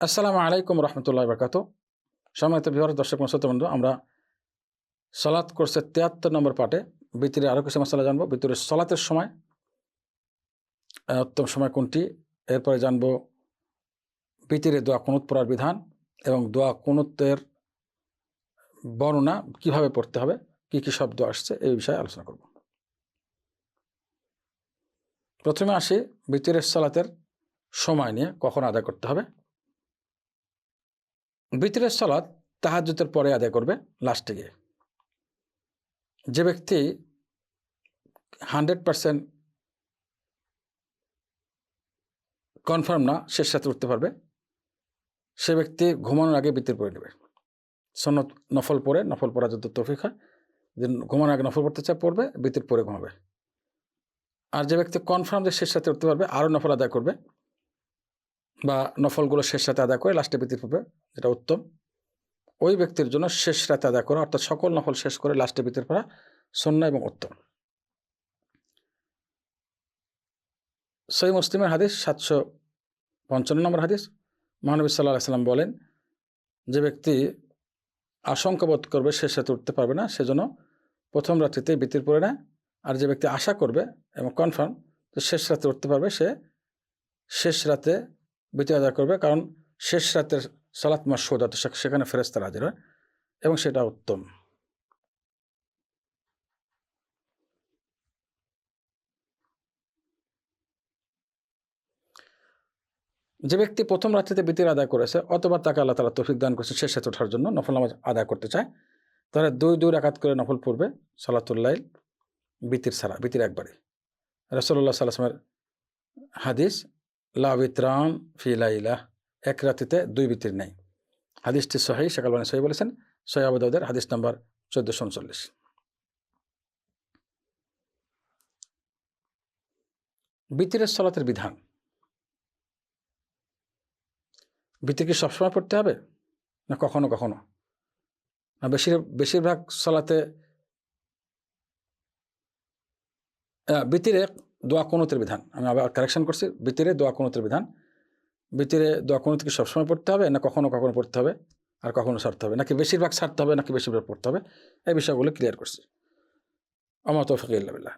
আসসালামু আলাইকুম রহমতুল্লাহ বরকাত। সম্মানিত বিহার দর্শক, শ্রোতা বন্ধু, আমরা সালাত কোর্সের তিয়াত্তর নম্বর পার্টে ভিতরে আরও কিছু মশলা জানব। ভিতরে সলাতের সময় উত্তম সময় কোনটি? এরপরে জানব ভিতরে দোয়া কুনুত পড়ার বিধান এবং দোয়া কুনুতের বর্ণনা কীভাবে পড়তে হবে, কি কি শব্দ আসছে, এই বিষয়ে আলোচনা করব। প্রথমে আসি ভিতরের সালাতের সময় নিয়ে, কখন আদায় করতে হবে। ভিতরের সলাৎ তাহাজ্জুদের পরে আদায় করবে লাস্টে গিয়ে। যে ব্যক্তি হান্ড্রেড পারসেন্ট কনফার্ম না শেষ সাথে উঠতে পারবে। সে ব্যক্তি ঘুমানোর আগে বিতির পড়ে নেবে। সন্নত নফল পড়ে, নফল পড়া যত তৌফিক হয়, যে ঘুমানোর আগে নফল পড়তে চায়, পড়বে, বিতির পরে ঘুমাবে। আর যে ব্যক্তি কনফার্ম যে শেষ সাথে উঠতে পারবে, আরও নফল আদায় করবে বা নফলগুলো শেষ রাতে আদায় করে লাস্টে বিতির পাবে, যেটা উত্তম। ওই ব্যক্তির জন্য শেষ রাতে আদায় করা, অর্থাৎ সকল নফল শেষ করে লাস্টে বিতির পড়া সন্ন্য এবং উত্তম। সই মুসলিমের হাদিস, সাতশো পঞ্চান্ন নম্বর হাদিস, মহানবী সাল্লাহ সাল্লাম বলেন, যে ব্যক্তি আশঙ্কা বোধ করবে শেষ রাতে উঠতে পারবে না, সেজন্য প্রথম রাত্রিতে বিতির পড়ে নেয়। আর যে ব্যক্তি আশা করবে এবং কনফার্ম যে শেষ রাতে উঠতে পারবে, সে শেষ রাতে বিতি আদায় করবে, কারণ শেষ রাতের সালাত মাসুদ অর্থাৎ সেখানে ফেরেস্তা হাজির হয় এবং সেটা উত্তম। যে ব্যক্তি প্রথম রাত্রিতে বিতির আদায় করেছে অথবা তাকে আল্লাহ তালা তৌফিক দান করেছে শেষ রাতে ওঠার জন্য নফল নামাজ আদায় করতে চায়, তাহলে দুই দুই রাকাত করে নফল পড়বে সালাতুল্লাহ বিতির ছাড়া বিতির একবারে। রসল্লাহ সাল্লামের হাদিস লা ফি লাইলা, এক রাতিতে দুই বিতির নেই হাদিসটি সহি শেখালবানী সহি বলেছেন। সহি আবুদাউদের হাদিস নাম্বার চোদ্দোশো উনচল্লিশ। বিতিরের সলাতের বিধান। বিতির কি সবসময় পড়তে হবে? না কখনো কখনো? না বেশির, বেশিরভাগ সলাতে বিতিরে দোয়া কোনতের বিধান। আমি আবার কারেকশন করছি বিতিরে দোয়া কোনতের বিধান। বিতিরে দোয়া কোনত কি সবসময় পড়তে হবে, না কখনো কখনো পড়তে হবে, আর কখনো সারতে হবে? নাকি বেশিরভাগ সারতে হবে, নাকি বেশিরভাগ পড়তে হবে? এই বিষয়গুলো ক্লিয়ার করছি। আমার তৌফিক ইল্লাবিল্লাহ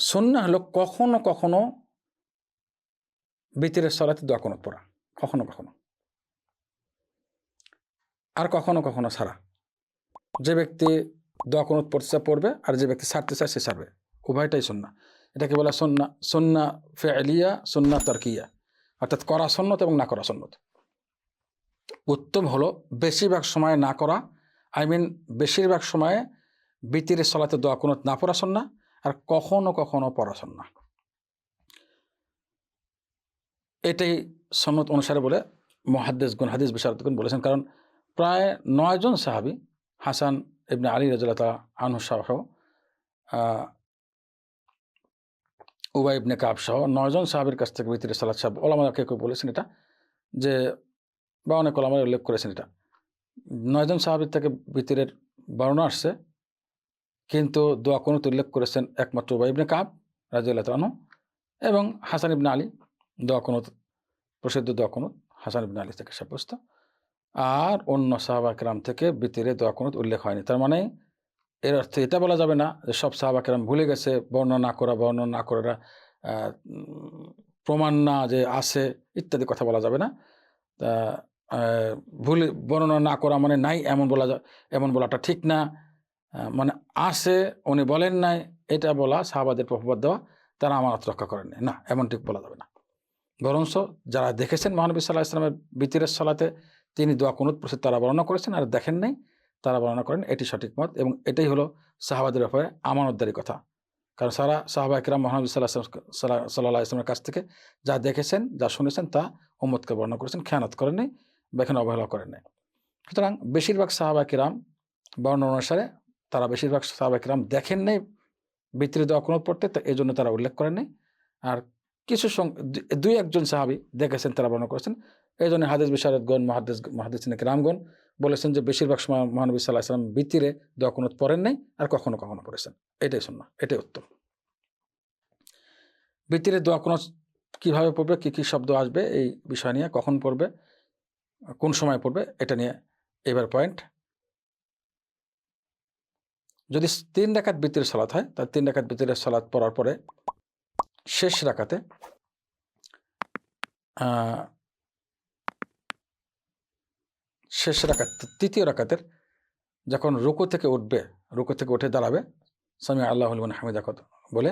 সন্না হলো কখনো কখনো বিতিরের সলাতে দোয়া কোনত পড়া। কখনো কখনো। আর কখনো কখনো সারা। যে ব্যক্তি দোয়া কোনত পড়তে পড়বে, আর যে ব্যক্তি সারতে চায় সে সারবে। উভয়টাই সন্না। এটাকে বলা সন্না সন্না ফেলিয়া, সন্না তারকিয়া। অর্থাৎ করা সন্নত এবং না করা সন্নত উত্তম হলো বেশিরভাগ সময় না করা, আই মিন বেশিরভাগ সময়ে বিতিরের সলাতে দোয়া কোনো না পড়া সন্না আর কখনো কখনো পড়া সন্না। এটাই সন্নত অনুসারে বলে মহাদ্দেশ গুন হাদিস বিশারদগুন বলেছেন। কারণ প্রায় নয়জন সাহাবি, হাসান ইবনে আলী রাজুল্লাহ আনহু সহ উবাই ইবনে কাব সহ নয়জন সাহাবের কাছ থেকে ভিতরে সালাদ সাহেব। ওলামা কেউ কেউ বলেছেন এটা? যে, বা অনেক ওলামার উল্লেখ করেছেন এটা। নয়জন সাহাবির থেকে ভিতরের বর্ণনা আসছে, কিন্তু দোয়া কোনুত উল্লেখ করেছেন একমাত্র উবাই ইবনে কাব রাজিউল্লাহ তানু এবং হাসান ইবনে আলী। দোয়া কোনুত প্রসিদ্ধ দোয়া কোনুত হাসান ইবনে আলী থেকে সাব্যস্ত। আর অন্য সাহাবা কেরাম থেকে ভিতরে দোয়া কোনুত উল্লেখ হয়নি। তার মানে এর অর্থ এটা বলা যাবে না যে সব সাহাবা কেরাম ভুলে গেছে, বর্ণনা করা বর্ণনা করা প্রমাণ না যে আছে ইত্যাদি কথা বলা যাবে না। তা ভুলে, বর্ণনা না করা মানে নাই এমন বলা এমন বলাটা ঠিক না। মানে আছে, উনি বলেন নাই, এটা বলা সাহাবাদের প্রভাব দেওয়া, তারা আমানত রক্ষা করেননি। না, এমন ঠিক বলা যাবে না। বরঞ্চ যারা দেখেছেন মহানবী সাল্লাহ ইসলামের বিতিরের সালাতে, তিনি দোয়া কুনুত পড়ছে তারা বর্ণনা করেছেন আর দেখেন নাই। তারা বর্ণনা করেন, এটি সঠিক মত এবং এটাই হলো সাহাবাদের ব্যাপারে আমানতদারি কথা। কারণ সারা সাহাবা একরাম মহানবী সাল্লাহ সাল্লাহ ইসলামের কাছ থেকে যা দেখেছেন, যা শুনেছেন, তা উম্মতকে বর্ণনা করেছেন, খেয়ানত করেননি বা এখানে অবহেলা করেন সুতরাং বেশিরভাগ সাহাবা কিরাম বর্ণনা অনুসারে তারা বেশিরভাগ সাহাবা কিরাম দেখেন নাই, বিতৃত অকনত পড়তে তা এই জন্য তারা উল্লেখ করেন নাই আর কিছু দুই একজন সাহাবি দেখেছেন, তারা বর্ণনা করেছেন। এই জন্য হাদিস বিশারদগণ, মহাদিস মহাদিস রামগণ বলেছেন যে বেশিরভাগ সময় মহানবী সাল্লাহ সাল্লাম বিতিরে দোয়া কুনুত পড়েন নাই আর কখনো কখনো পড়েছেন। এটাই শূন্য এটাই উত্তম। বিতিরে দোয়া কুনুত কীভাবে পড়বে কী কী শব্দ আসবে এই বিষয় নিয়ে কখন পড়বে কোন সময় পড়বে এটা নিয়ে এবার পয়েন্ট যদি তিন রাকাত বিতির সালাত হয় তার তিন রাকাত বিতিরের সালাত পড়ার পরে শেষ আহ, শেষ রাকাত, তৃতীয় রাকাতের যখন রুকু থেকে উঠবে, রুকু থেকে উঠে দাঁড়াবে স্বামী আল্লাহ হামিদা কথা বলে,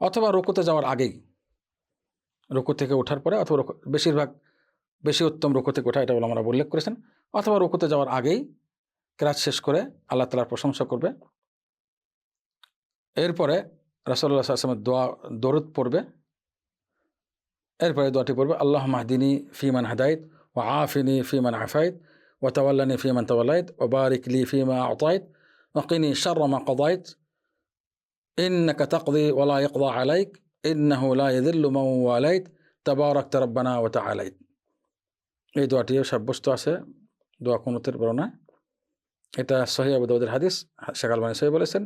অথবা রুকুতে যাওয়ার আগেই, রুকু থেকে ওঠার পরে অথবা বেশিরভাগ, বেশি উত্তম রুকু থেকে ওঠা, এটা বলে আমরা উল্লেখ করেছেন, অথবা রুকুতে যাওয়ার আগেই ক্রাচ শেষ করে আল্লাহ তালার প্রশংসা করবে। এরপরে রাসল্লাহ আসলামের দোয়া, দরুদ পড়বে। এরপরে দোয়াটি পড়বে আল্লাহ মাহদিনী ফিমান হাদায়ত ও আফিনি ফিমান আফায়ত ও তাওয়াল্লানি ফিমান তাওয়ালায়ত ও বারিকলি ফিমা আতায়ত وقني شر ما قضيت إنك تقضي ولا يقضى عليك إنه لا يذل من واليت تباركت ربنا وتعاليت এই দোয়াটিও সাব্যস্ত আছে দোয়া কুনুতের বর্ণনা এটা সহি আবু দাউদের হাদিস শেখ আলমানি সহি বলেছেন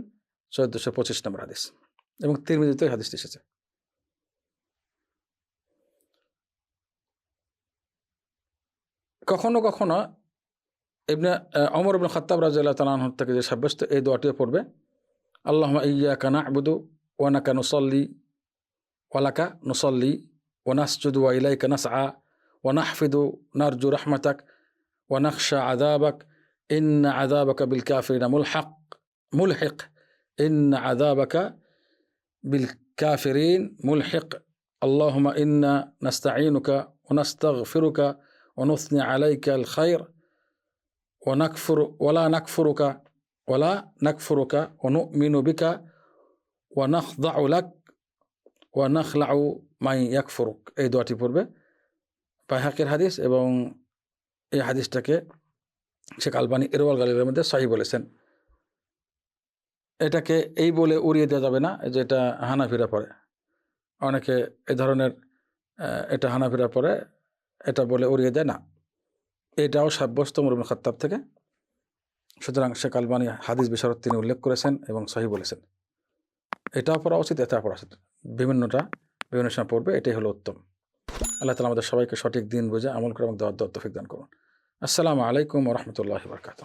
চোদ্দশো পঁচিশ নম্বর হাদিস এবং তিরমিজিতে হাদিসটি এসেছে কখনো কখনো ইবনে আহ, অমর ইবনে খাত্তাব রাজিয়াল্লাহ তালাহর থেকে যে সাব্যস্ত এই দোয়াটিও পড়বে আল্লাহ ইয়া কানা আবুদু ওয়ানাকা নুসল্লি ওয়ালাকা নুসল্লি ওনাসজুদু ওয়া ইলাইকা নাসআ ওয়ানাহফিদু নারজু রাহমাতাক ونخشى عذابك إن عذابك بالكافرين ملحق ملحق إن عذابك بالكافرين ملحق اللهم إنا نستعينك ونستغفرك ونثني عليك الخير ونكفر ولا نكفرك ولا نكفرك ونؤمن بك ونخضع لك ونخلع من يكفرك এই দোয়াটি পড়বে বাইহাকের হাদিস এবং এই হাদিসটাকে শেখ আলবানি এরওয়াল গালিবের মধ্যে সহি বলেছেন এটাকে এই বলে উড়িয়ে দেওয়া যাবে না যে এটা হানাফিরা পড়ে অনেকে এ ধরনের আহ, এটা হানাফিরা পড়ে এটা বলে উড়িয়ে দেয়, না। এটাও সাব্যস্ত মরুবুল খত্তাব থেকে। সুতরাং শেখ আলবানি হাদিস বিশারদ তিনি উল্লেখ করেছেন এবং সহি বলেছেন। এটাও পড়া উচিত এটা পড়া উচিত। বিভিন্নটা, বিভিন্ন সময় পড়বে, এটাই হলো উত্তম। আল্লাহ তালা আমাদের সবাইকে সঠিক দিন বুঝে আমল করে এবং দেওয়ার দত্ত দান করুন। আসসালামু আলাইকুম রহমতুল্লাহ বরকাত